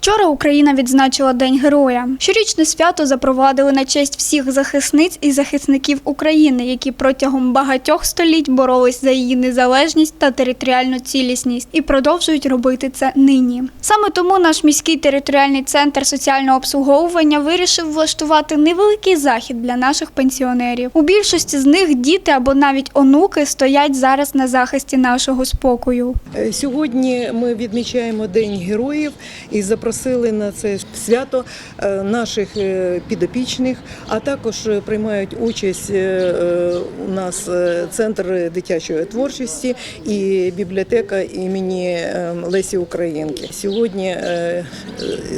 Вчора Україна відзначила День Героя. Щорічне свято запровадили на честь всіх захисниць і захисників України, які протягом багатьох століть боролись за її незалежність та територіальну цілісність і продовжують робити це нині. Саме тому наш міський територіальний центр соціального обслуговування вирішив влаштувати невеликий захід для наших пенсіонерів. У більшості з них діти або навіть онуки стоять зараз на захисті нашого спокою. Е, Сьогодні ми відмічаємо День героїв і запросили на це свято е, наших е, підопічних, а також е, приймають участь у нас центр дитячої творчості і бібліотека імені е, Лесі Українки. Сьогодні,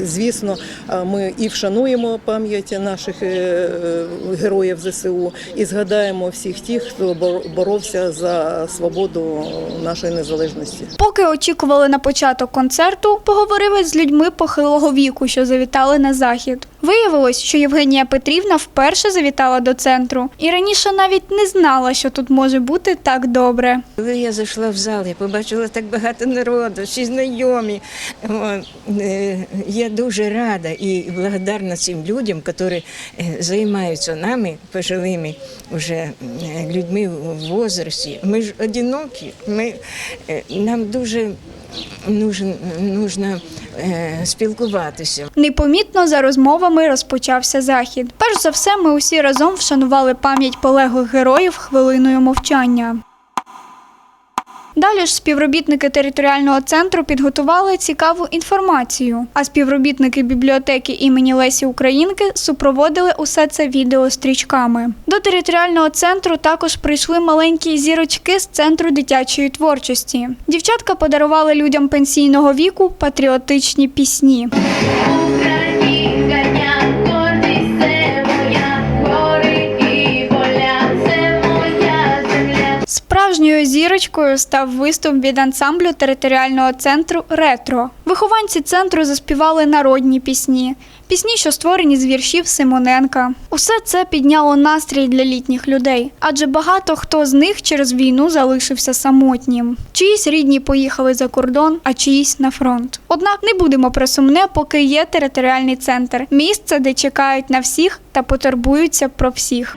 звісно, ми і вшануємо пам'ять наших героїв ЗСУ, і згадаємо всіх тих, хто бор- боровся за свободу нашої незалежності. Поки очікували на початок концерту, поговорили з людьми похилого віку, що завітали на захід. Виявилось, що Євгенія Петрівна вперше завітала до центру і раніше навіть не знала, що тут може бути так добре. Коли я зайшла в зал, я побачила так багато народу, всі знайомі. Е, Я дуже рада і благодарна цим людям, які е, займаються нами, пожилими вже е, людьми в возрасті. Ми ж одинокі, ми, нам дуже нужно, нужно е, спілкуватися. Непомітно за розмовами розпочався захід. Перш за все, ми усі разом вшанували пам'ять полеглих героїв хвилиною мовчання. Далі ж співробітники територіального центру підготували цікаву інформацію, а співробітники бібліотеки імені Лесі Українки супроводили усе це відеострічками. До територіального центру також прийшли маленькі зірочки з центру дитячої творчості. Дівчатка подарували людям пенсійного віку патріотичні пісні. Зірочкою став виступ від ансамблю територіального центру Ретро. Вихованці центру заспівали народні пісні, пісні, що створені з віршів Симоненка. Усе це підняло настрій для літніх людей, адже багато хто з них через війну залишився самотнім. Чиїсь рідні поїхали за кордон, а чиїсь на фронт. Однак не будемо про сумне, поки є територіальний центр місце, де чекають на всіх та потурбуються про всіх.